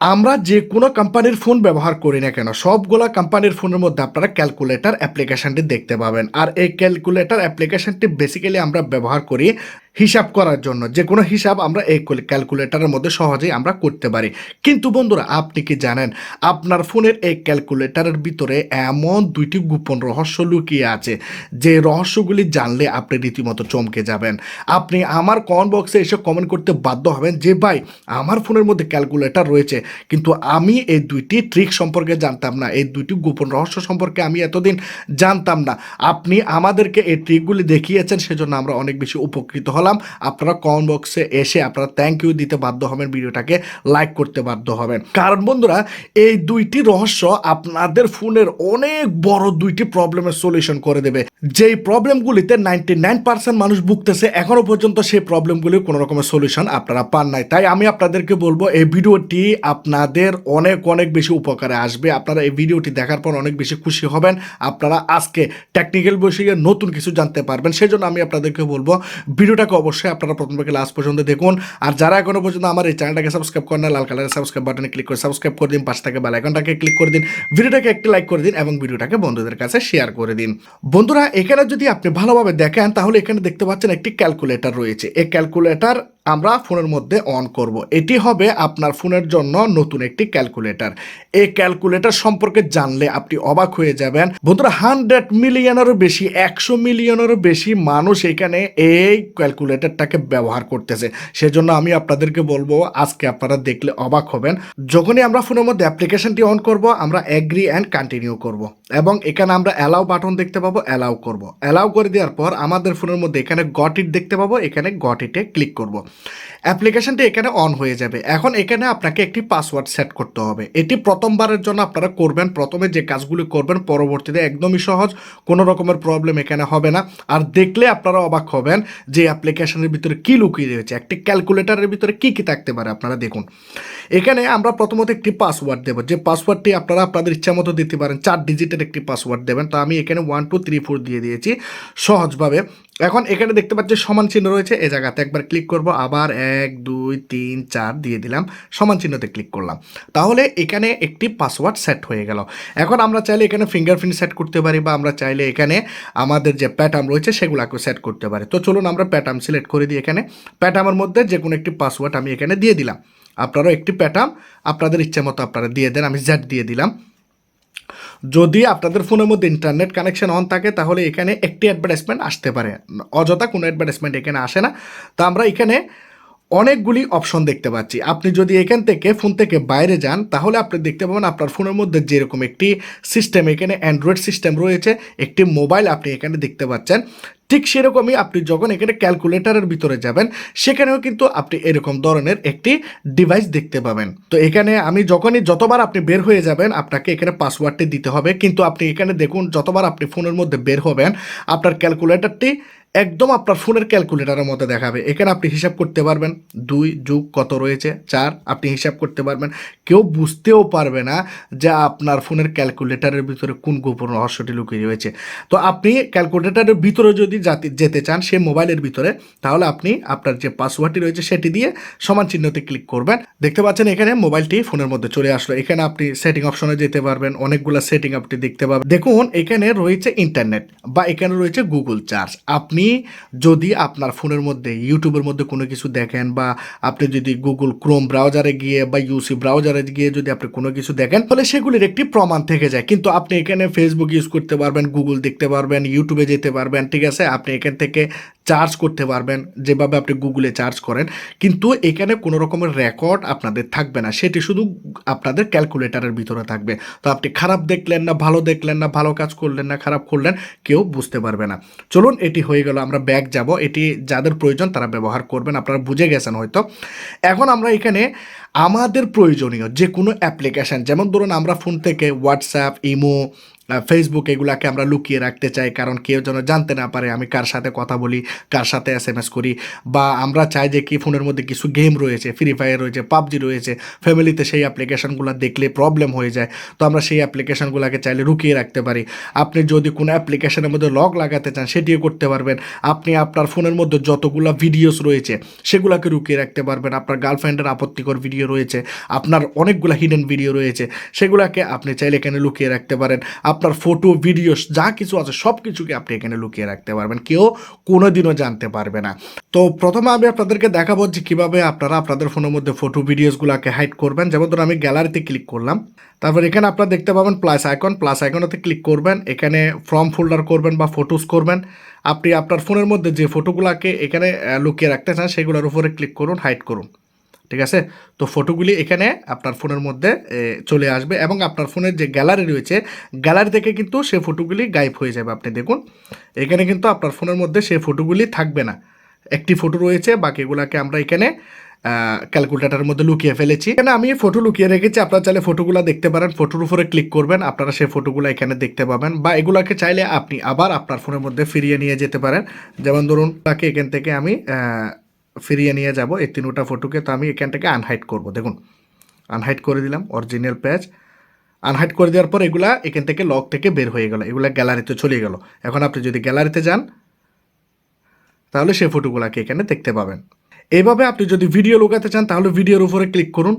আমরা যে কোনো কোম্পানির ফোন ব্যবহার করি না কেন, সবগুলা কোম্পানির ফোনের মধ্যে আপনারা ক্যালকুলেটর অ্যাপ্লিকেশানটি দেখতে পাবেন। আর এই ক্যালকুলেটর অ্যাপ্লিকেশানটি বেসিক্যালি আমরা ব্যবহার করি হিসাব করার জন্য। যে কোনো হিসাব আমরা এই ক্যালকুলেটরের মধ্যে সহজেই আমরা করতে পারি। কিন্তু বন্ধুরা, আপনি কি জানেন, আপনার ফোনের এই ক্যালকুলেটরের ভিতরে এমন দুইটি গোপন রহস্য লুকিয়ে আছে, যে রহস্যগুলি জানলে আপনি রীতিমতো চমকে যাবেন। আপনি আমার কমেন্ট বক্সে এসে কমেন্ট করতে বাধ্য হবেন যে, ভাই, আমার ফোনের মধ্যে ক্যালকুলেটার রয়েছে, কিন্তু আমি এই দুইটি ট্রিক সম্পর্কে জানতাম না, এই দুইটি গোপন রহস্য সম্পর্কে আমি এতদিন জানতাম না। আপনি আমাদেরকে এই ট্রিকগুলি দেখিয়েছেন, সেজন্য আমরা অনেক বেশি উপকৃত হলাম। আপনারা কমেন্ট বক্সে এসে আপনারা থ্যাংক ইউ দিতে বাধ্য হবেন, ভিডিওটাকে লাইক করতে বাধ্য হবেন। কারণ বন্ধুরা, এই দুইটি রহস্য আপনাদের ফোনের অনেক বড় দুইটি প্রবলেমের সলিউশন করে দেবে। যেই প্রবলেমগুলিতে নাইনটি নাইন পার্সেন্ট মানুষ ভুগতেছে, এখনও পর্যন্ত সেই প্রবলেমগুলির কোনো রকমের সলিউশন আপনারা পান নাই। তাই আমি আপনাদেরকে বলব, এই ভিডিওটি আপনাদের অনেক অনেক বেশি উপকারে আসবে। আপনারা এই ভিডিওটি দেখার পর অনেক বেশি খুশি হবেন। আপনারা আজকে টেকনিক্যাল বিষয়ে নতুন কিছু জানতে পারবেন। সেই জন্য আমি আপনাদেরকে বলব ভিডিওটাকে অবশ্যই আপনারা প্রথম থেকে লাস্ট পর্যন্ত দেখুন। আর যারা এখনও পর্যন্ত আমার এই চ্যানেলটাকে সাবস্ক্রাইব করেন লাল কালারের সাবস্ক্রাইব বাটনে ক্লিক করে সাবস্ক্রাইব করে দিন, পাশ থেকে বেল আইকনটাকে ক্লিক করে দিন, ভিডিওটাকে একটি লাইক করে দিন এবং ভিডিওটাকে বন্ধুদের কাছে শেয়ার করে দিন। বন্ধুরা, এখানে যদি আপনি ভালোভাবে দেখেন, তাহলে এখানে দেখতে পাচ্ছেন একটি ক্যালকুলেটর রয়েছে। এই ক্যালকুলেটর আমরা ফোনের মধ্যে অন করব। এটি হবে আপনার ফোনের জন্য নতুন একটি ক্যালকুলেটর এই ক্যালকুলেটর সম্পর্কে জানলে আপনি অবাক হয়ে যাবেন। বন্ধুরা হান্ড্রেড মিলিয়নেরও বেশি, একশো মিলিয়নেরও বেশি মানুষ এখানে এই ক্যালকুলেটরটাকে ব্যবহার করতেছে। সেজন্য আমি আপনাদেরকে বলব, আজকে আপনারা দেখলে অবাক হবেন। যখনই আমরা ফোনের মধ্যে অ্যাপ্লিকেশনটি অন করব, আমরা অ্যাগ্রি অ্যান্ড কন্টিনিউ করব। এবং এখানে আমরা অ্যালাউ বাটন দেখতে পাবো অ্যালাউ করব। অ্যালাউ করে দেওয়ার পর আমাদের ফোনের মধ্যে এখানে গট ইট দেখতে পাবো, এখানে গট ইটে ক্লিক করব। অ্যাপ্লিকেশনটি এখানে অন হয়ে যাবে। এখন এখানে আপনাকে একটি পাসওয়ার্ড সেট করতে হবে। এটি প্রথমবারের জন্য আপনারা করবেন। প্রথমে যে কাজগুলি করবেন, পরবর্তীতে একদমই সহজ, কোনো রকমের প্রবলেম এখানে হবে না। আর দেখলে আপনারা অবাক হবেন যে অ্যাপ্লিকেশনের ভিতরে কী লুকিয়ে রয়েছে। একটি ক্যালকুলেটরের ভিতরে কী কী থাকতে পারে আপনারা দেখুন। এখানে আমরা প্রথমত একটি পাসওয়ার্ড দেবো। যে পাসওয়ার্ডটি আপনারা আপনাদের ইচ্ছা মতো দিতে পারেন, চার ডিজিটের একটি পাসওয়ার্ড দেবেন। তো আমি এখানে ওয়ান টু থ্রি ফোর দিয়ে দিয়েছি। সহজভাবে এখন এখানে দেখতে পাচ্ছি সমান চিহ্ন রয়েছে এই জায়গাতে। একবার ক্লিক করব, আবার এক, দুই, তিন, চার দিয়ে দিলাম, সমান চিহ্নতে ক্লিক করলাম। তাহলে এখানে একটি পাসওয়ার্ড সেট হয়ে গেল। এখন আমরা চাইলে এখানে ফিঙ্গারপ্রিন্ট সেট করতে পারি বা আমরা চাইলে এখানে আমাদের যে প্যাটার্ন রয়েছে সেগুলোকে সেট করতে পারি। তো চলুন আমরা প্যাটার্ন সিলেক্ট করে দিই এখানে। প্যাটার্নের মধ্যে যে কোনো একটি পাসওয়ার্ড আমি এখানে দিয়ে দিলাম। আপনারাও একটি প্যাটার্ন আপনাদের ইচ্ছে মতো আপনারা দিয়ে দেন, আমি জ্যাট দিয়ে দিলাম। যদি আপনাদের ফোনের মধ্যে ইন্টারনেট কানেকশন অন থাকে, তাহলে এখানে একটি অ্যাডভার্টাইজমেন্ট আসতে পারে। অযথা কোনো অ্যাডভার্টাইজমেন্ট এখানে আসে না। তো আমরা এখানে অনেকগুলি অপশন দেখতে পাচ্ছি। আপনি যদি এখান থেকে ফোন থেকে বাইরে যান, তাহলে আপনি দেখতে পাবেন আপনার ফোনের মধ্যে যেরকম একটি সিস্টেম এখানে অ্যান্ড্রয়েড সিস্টেম রয়েছে, একটি মোবাইল আপনি এখানে দেখতে পাচ্ছেন। ঠিক সেরকমই আপনি যখন এখানে ক্যালকুলেটরের ভিতরে যাবেন, সেখানেও কিন্তু আপনি এরকম ধরনের একটি ডিভাইস দেখতে পাবেন। তো এখানে আমি যখনই যতবার আপনি বের হয়ে যাবেন, আপনাকে এখানে পাসওয়ার্ডটি দিতে হবে। কিন্তু আপনি এখানে দেখুন, যতবার আপনি ফোনের মধ্যে বের হবেন, আপনার ক্যালকুলেটরটি একদম আপনার ফোনের ক্যালকুলেটারের মতো দেখাবে। এখানে আপনি হিসাব করতে পারবেন, দুই যুগ কত রয়েছে? চার, আপনি হিসাব করতে পারবেন। কেউ বুঝতেও পারবে না যে আপনার ফোনের ক্যালকুলেটরের ভিতরে কোন গোপন রহস্যটি লুকিয়ে রয়েছে। তো আপনি ক্যালকুলেটরের ভিতরে যদি যেতে চান সে মোবাইলের ভিতরে, তাহলে আপনি আপনার যে পাসওয়ার্ডটি রয়েছে সেটি দিয়ে সমান চিহ্নতে ক্লিক করবেন। দেখতে পাচ্ছেন এখানে মোবাইলটি ফোনের মধ্যে চলে আসলো। এখানে আপনি সেটিং অপশনে যেতে পারবেন, অনেকগুলো সেটিং আপনি দেখতে পাবেন। দেখুন, এখানে রয়েছে ইন্টারনেট বা এখানে রয়েছে গুগল চার্জ আপনি যদি আপনার ফোনের মধ্যে, ইউটিউবের মধ্যে কোনো কিছু দেখেন বা আপনি যদি গুগল ক্রোম ব্রাউজারে গিয়ে বা ইউসি ব্রাউজারে গিয়ে যদি আপনি কোনো কিছু দেখেন, তাহলে সেগুলির একটি প্রমাণ থেকে যায়। কিন্তু আপনি এখানে ফেসবুক ইউজ করতে পারবেন গুগল দেখতে পারবেন ইউটিউবে যেতে পারবেন, ঠিক আছে? আপনি এখান থেকে চার্জ করতে পারবেন, যেভাবে আপনি গুগলে চার্জ করেন। কিন্তু এখানে কোনো রকমের রেকর্ড আপনাদের থাকবে না। সেটি শুধু আপনাদের ক্যালকুলেটারের ভিতরে থাকবে। তো আপনি খারাপ দেখলেন না, ভালো দেখলেন না, ভালো কাজ করলেন না, খারাপ করলেন, কেউ বুঝতে পারবে না। চলুন, এটি হয়ে গেল, আমরা ব্যাগ যাব। এটি যাদের প্রয়োজন তারা ব্যবহার করবেন, আপনারা বুঝে গেছেন হয়তো। এখন আমরা এখানে আমাদের প্রয়োজনীয় যে কোনো অ্যাপ্লিকেশান যেমন ধরুন আমরা ফোন থেকে হোয়াটসঅ্যাপ ইমো ফেসবুক এগুলাকে আমরা লুকিয়ে রাখতে চাই, কারণ কেউ যেন জানতে না পারে আমি কার সাথে কথা বলি, কার সাথে এস এম এস করি, বা আমরা চাই যে কি ফোনের মধ্যে কিছু গেম রয়েছে ফ্রি ফায়ার রয়েছে, পাবজি রয়েছে ফ্যামিলিতে সেই অ্যাপ্লিকেশনগুলো দেখলে প্রবলেম হয়ে যায়। তো আমরা সেই অ্যাপ্লিকেশনগুলোকে চাইলে লুকিয়ে রাখতে পারি। আপনি যদি কোনো অ্যাপ্লিকেশনের মধ্যে লক লাগাতে চান, সেটিও করতে পারবেন। আপনি আপনার ফোনের মধ্যে যতগুলো ভিডিওস রয়েছে, সেগুলোকে লুকিয়ে রাখতে পারবেন। আপনার গার্লফ্রেন্ডের আপত্তিকর ভিডিও ভিডিও রয়েছে, আপনার অনেকগুলো হিডেন ভিডিও রয়েছে, সেগুলোকে আপনি চাইলে এখানে লুকিয়ে রাখতে পারেন। আপনার ফটো ভিডিও যা কিছু আছে সব কিছুকে আপনি এখানে লুকিয়ে রাখতে পারবেন, কেউ কোনোদিনও জানতে পারবে না। তো প্রথমে আমি আপনাদেরকে দেখাবো যে কীভাবে আপনারা আপনাদের ফোনের মধ্যে ফটো ভিডিওসগুলোকে হাইড করবেন। যেমন ধরুন, আমি গ্যালারিতে ক্লিক করলাম, তারপর এখানে আপনারা দেখতে পাবেন প্লাস আইকন প্লাস আইকনেতে ক্লিক করবেন, এখানে ফর্ম ফোল্ডার করবেন বা ফটোস করবেন। আপনি আপনার ফোনের মধ্যে যে ফটোগুলোকে এখানে লুকিয়ে রাখতে চান, সেগুলোর উপরে ক্লিক করুন হাইড করুন। ঠিক আছে? তো ফটোগুলি এখানে আপনার ফোনের মধ্যে চলে আসবে এবং আপনার ফোনের যে গ্যালারি রয়েছে, গ্যালারি থেকে কিন্তু সে ফটোগুলি গায়েব হয়ে যাবে। আপনি দেখুন, এখানে কিন্তু আপনার ফোনের মধ্যে সে ফটোগুলি থাকবে না। একটি ফটো রয়েছে, বাকিগুলোকে আমরা এখানে ক্যালকুলেটারের মধ্যে লুকিয়ে ফেলেছি। এখানে আমি ফটো লুকিয়ে রেখেছি, আপনারা চাইলে ফটোগুলো দেখতে পারেন। ফটোর উপরে ক্লিক করবেন, আপনারা সেই ফটোগুলো এখানে দেখতে পাবেন। বা এগুলাকে চাইলে আপনি আবার আপনার ফোনের মধ্যে ফিরিয়ে নিয়ে যেতে পারেন। যেমন ধরুন, তাকে এখান থেকে আমি ফিরিয়ে নিয়ে যাব এই তিনোটা ফটোকে তো আমি এখান থেকে আনহাইড করব। দেখুন আনহাইড করে দিলাম অরিজিনাল পেজ আনহাইড করে দেওয়ার পর এগুলা এখান থেকে লক থেকে বের হয়ে গেল, এগুলা গ্যালারিতে চলে গেল। এখন আপনি যদি গ্যালারিতে যান, তাহলে সেই ফটোগুলাকে এখানে দেখতে পাবেন। এভাবে আপনি যদি ভিডিও লুকাতে চান, তাহলে ভিডিওর উপরে ক্লিক করুন।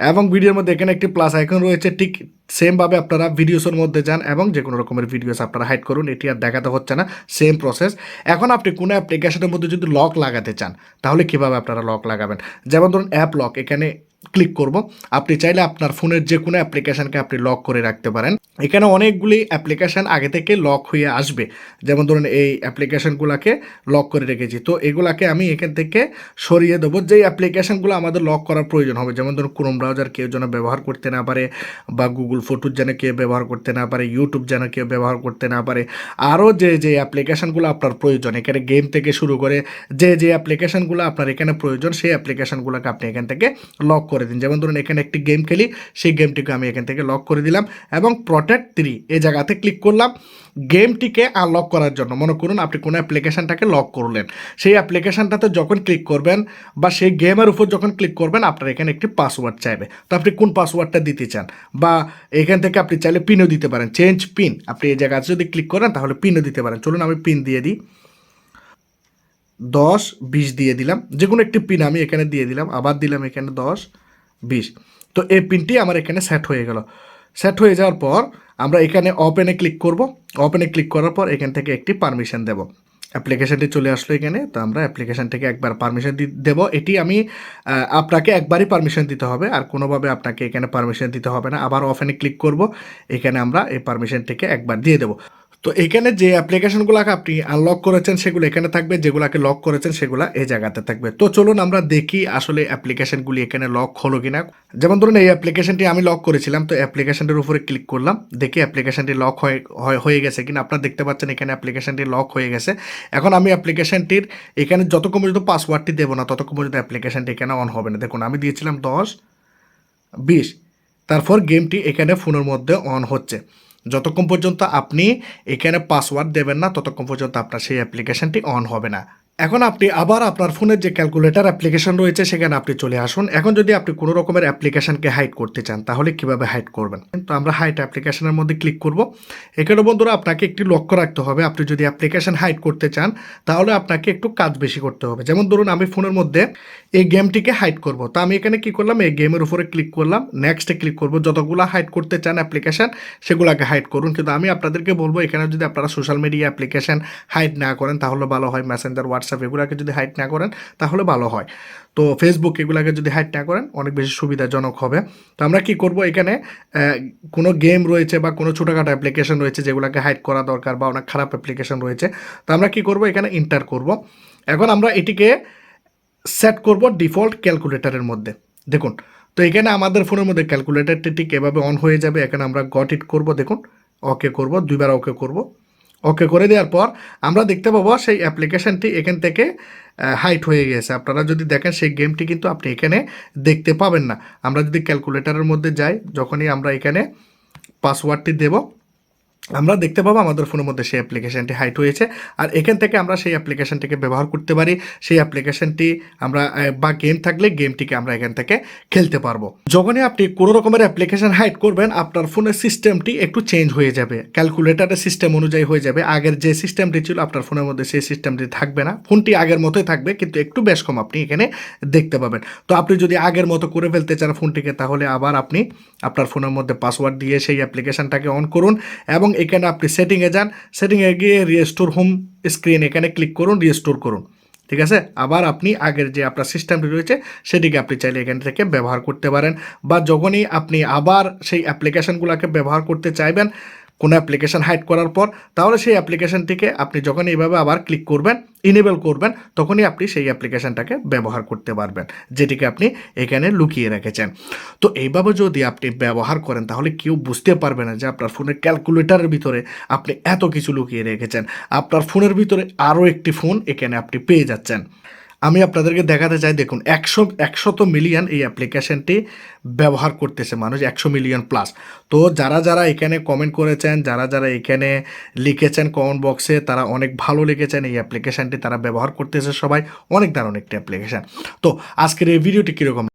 এবং ভিডিওর মধ্যে এখানে একটি প্লাস আইকন রয়েছে। ঠিক সেমভাবে আপনারা ভিডিওসের মধ্যে যান এবং যে কোনো রকমের ভিডিওস আপনারা হাইড করুন, এটি আর দেখাতে হচ্ছে না। সেম প্রসেস এখন আপনি কোনো অ্যাপ্লিকেশনের মধ্যে যদি লক লাগাতে চান, তাহলে কীভাবে আপনারা লক লাগাবেন? যেমন ধরুন অ্যাপ লক এখানে ক্লিক করব। আপনি চাইলে আপনার ফোনের যে কোনো অ্যাপ্লিকেশনকে আপনি লক করে রাখতে পারেন। এখানে অনেকগুলি অ্যাপ্লিকেশন আগে থেকে লক হয়ে আসবে। যেমন ধরুন এই অ্যাপ্লিকেশনগুলোকে লক করে রেখেছি। তো এগুলাকে আমি এখান থেকে সরিয়ে দেবো। যেই অ্যাপ্লিকেশনগুলো আমাদের লক করার প্রয়োজন হবে, যেমন ধরুন ক্রোম ব্রাউজার কেউ যেন ব্যবহার করতে না পারে বা গুগল ফটোর যেন কেউ ব্যবহার করতে না পারে ইউটিউব যেন কেউ ব্যবহার করতে না পারে, আরও যে যে অ্যাপ্লিকেশনগুলো আপনার প্রয়োজন, এখানে গেম থেকে শুরু করে যে যে অ্যাপ্লিকেশনগুলো আপনার এখানে প্রয়োজন, সেই অ্যাপ্লিকেশনগুলোকে আপনি এখান থেকে লক করে দিন। যেমন ধরুন, এখানে একটি গেম খেলি, সেই গেমটিকে আমি এখান থেকে লক করে দিলাম এবং প্রোটেক্ট থ্রি এই জায়গাতে ক্লিক করলাম। গেমটিকে আনলক করার জন্য, মনে করুন আপনি কোনো অ্যাপ্লিকেশনটাকে লক করলেন। সেই অ্যাপ্লিকেশনটাতে যখন ক্লিক করবেন বা সেই গেমের উপর যখন ক্লিক করবেন, আপনার এখানে একটি পাসওয়ার্ড চাইবে। তো আপনি কোন পাসওয়ার্ডটা দিতে চান? বা এখান থেকে আপনি চাইলে পিনও দিতে পারেন। চেঞ্জ পিন আপনি এই জায়গাতে যদি ক্লিক করেন, তাহলে পিনও দিতে পারেন। চলুন আমি পিন দিয়ে দিই। দশ, বিশ দিয়ে দিলাম। যে কোনো একটি পিন আমি এখানে দিয়ে দিলাম, আবার দিলাম এখানে দশ, বিশ। তো এই পিনটি আমার এখানে সেট হয়ে গেল। সেট হয়ে যাওয়ার পর আমরা এখানে ওপেনে ক্লিক করব। ওপেনে ক্লিক করার পর এখান থেকে একটি পারমিশন দেব। অ্যাপ্লিকেশনটি চলে আসলো এখানে, তো আমরা অ্যাপ্লিকেশনটাকে একবার পারমিশন দেব। এটি আমি আপনাকে একবারই পারমিশন দিতে হবে। আর কোনোভাবে আপনাকে এখানে পারমিশন দিতে হবে না। আবার ওপেনে ক্লিক করব। এখানে আমরা এই পারমিশনটিকে একবার দিয়ে দেবো। তো এখানে যে অ্যাপ্লিকেশনগুলোকে আপনি আনলক করেছেন, সেগুলো এখানে থাকবে, যেগুলোকে লক করেছেন, সেগুলো এই জায়গাতে থাকবে। তো চলুন আমরা দেখি আসলে অ্যাপ্লিকেশনগুলি এখানে লক হলো কিনা। যেমন ধরুন এই অ্যাপ্লিকেশনটি আমি লক করেছিলাম, তো অ্যাপ্লিকেশনটির উপরে ক্লিক করলাম, দেখি অ্যাপ্লিকেশনটি লক হয়ে, হয়- গেছে কিনা। আপনারা দেখতে পাচ্ছেন এখানে অ্যাপ্লিকেশনটি লক হয়ে গেছে। এখন আমি অ্যাপ্লিকেশনটির এখানে যতক্ষণ পর্যন্ত পাসওয়ার্ডটি দেবো না, ততক্ষণ পর্যন্ত অ্যাপ্লিকেশনটি এখানে অন হবে না। দেখুন, আমি দিয়েছিলাম দশ, বিশ, তারপর গেমটি এখানে ফোনের মধ্যে অন হচ্ছে। যতক্ষণ পর্যন্ত আপনি এখানে পাসওয়ার্ড দেবেন না, ততক্ষণ পর্যন্ত আপনার সেই অ্যাপ্লিকেশানটি অন হবে না। এখন আপনি আবার আপনার ফোনের যে ক্যালকুলেটর অ্যাপ্লিকেশন রয়েছে, সেখানে আপনি চলে আসুন। এখন যদি আপনি কোনো রকমের অ্যাপ্লিকেশনকে হাইড করতে চান, তাহলে কীভাবে হাইড করবেন? তো আমরা হাইড অ্যাপ্লিকেশনের মধ্যে ক্লিক করব। এখানে বন্ধুরা আপনাকে একটি লক্ষ্য রাখতে হবে। আপনি যদি অ্যাপ্লিকেশন হাইড করতে চান, তাহলে আপনাকে একটু কাজ বেশি করতে হবে। যেমন ধরুন, আমি ফোনের মধ্যে এই গেমটিকে হাইড করব। তো আমি এখানে কি করলাম? এই গেমের উপরে ক্লিক করলাম। নেক্সটে ক্লিক করব। যতগুলো হাইড করতে চান অ্যাপ্লিকেশন সেগুলোকে হাইড করুন। কিন্তু আমি আপনাদেরকে বলব, এখানে যদি আপনারা সোশ্যাল মিডিয়া অ্যাপ্লিকেশন হাইড না করেন, তাহলে ভালো হয়। মেসেঞ্জার হোয়াটসঅ্যাপ এগুলোকে যদি হাইড না করেন, তাহলে ভালো হয়। তো ফেসবুক এগুলোকে যদি হাইড না করেন, অনেক বেশি সুবিধাজনক হবে। তো আমরা কি করব এখানে? কোনো গেম রয়েছে বা কোনো ছোটোখাটো অ্যাপ্লিকেশন রয়েছে যেগুলোকে হাইড করা দরকার বা অনেক খারাপ অ্যাপ্লিকেশন রয়েছে, তো আমরা কি করব? এখানে ইন্টার করব। এখন আমরা এটিকে সেট করব ডিফল্ট ক্যালকুলেটরের মধ্যে। দেখুন, তো এখানে আমাদের ফোনের মধ্যে ক্যালকুলেটরটি ঠিক এভাবে অন হয়ে যাবে। এখানে আমরা গট ইট করব, দেখুন ওকে করব, দুইবার ওকে করব। ওকে করে দেওয়ার পর আমরা দেখতে পাবো সেই অ্যাপ্লিকেশানটি এখান থেকে হাইট হয়ে গেছে। আপনারা যদি দেখেন সেই গেমটি কিন্তু আপনি এখানে দেখতে পাবেন না। আমরা যদি ক্যালকুলেটারের মধ্যে যাই, যখনই আমরা এখানে পাসওয়ার্ডটি দেব আমরা দেখতে পাবো আমাদের ফোনের মধ্যে সেই অ্যাপ্লিকেশনটি হাইট হয়েছে। আর এখান থেকে আমরা সেই অ্যাপ্লিকেশনটিকে ব্যবহার করতে পারি। সেই অ্যাপ্লিকেশনটি আমরা বা গেম থাকলে গেমটিকে আমরা এখান থেকে খেলতে পারব। যখনই আপনি কোনো রকমের অ্যাপ্লিকেশন হাইট করবেন, আপনার ফোনের সিস্টেমটি একটু চেঞ্জ হয়ে যাবে। ক্যালকুলেটারের সিস্টেম অনুযায়ী হয়ে যাবে। আগের যে সিস্টেমটি ছিল, আপনার ফোনের মধ্যে সেই সিস্টেমটি থাকবে না। ফোনটি আগের মতোই থাকবে, কিন্তু একটু বেশ কম আপনি এখানে দেখতে পাবেন। তো আপনি যদি আগের মতো করে ফেলতে চান ফোনটিকে তাহলে আবার আপনি আপনার ফোনের মধ্যে পাসওয়ার্ড দিয়ে সেই অ্যাপ্লিকেশনটাকে অন করুন এবং এখানে আপনি সেটিংয়ে যান সেটিংয়ে গিয়ে রিস্টোর হোম স্ক্রিন এখানে ক্লিক করুন রিস্টোর করুন। ঠিক আছে? আবার আপনি আগের যে আপনার সিস্টেমটি রয়েছে, সেটিকে আপনি চাইলে এখান থেকে ব্যবহার করতে পারেন। বা যখনই আপনি আবার সেই অ্যাপ্লিকেশানগুলোকে ব্যবহার করতে চাইবেন কোনো অ্যাপ্লিকেশন হাইড করার পর, তাহলে সেই অ্যাপ্লিকেশনটিকে আপনি যখন এইভাবে আবার ক্লিক করবেন ইনেবল করবেন, তখনই আপনি সেই অ্যাপ্লিকেশনটাকে ব্যবহার করতে পারবেন, যেটিকে আপনি এখানে লুকিয়ে রেখেছেন। তো এইভাবে যদি আপনি ব্যবহার করেন, তাহলে কেউ বুঝতে পারবে না যে আপনার ফোনের ক্যালকুলেটারের ভিতরে আপনি এত কিছু লুকিয়ে রেখেছেন। আপনার ফোনের ভিতরে আরও একটি ফোন এখানে আপনি পেয়ে যাচ্ছেন। আমি আপনাদেরকে দেখাতে চাই, দেখুন, একশো, একশত মিলিয়ন এই অ্যাপ্লিকেশানটি ব্যবহার করতেছে মানুষ, একশো মিলিয়ন প্লাস তো যারা যারা এখানে কমেন্ট করেছেন, যারা যারা এখানে লিখেছেন কমেন্ট বক্সে তারা অনেক ভালো লিখেছেন এই অ্যাপ্লিকেশানটি তারা ব্যবহার করতেছে সবাই, অনেক দারুণ একটি অ্যাপ্লিকেশান তো আজকের এই ভিডিওটি কীরকম?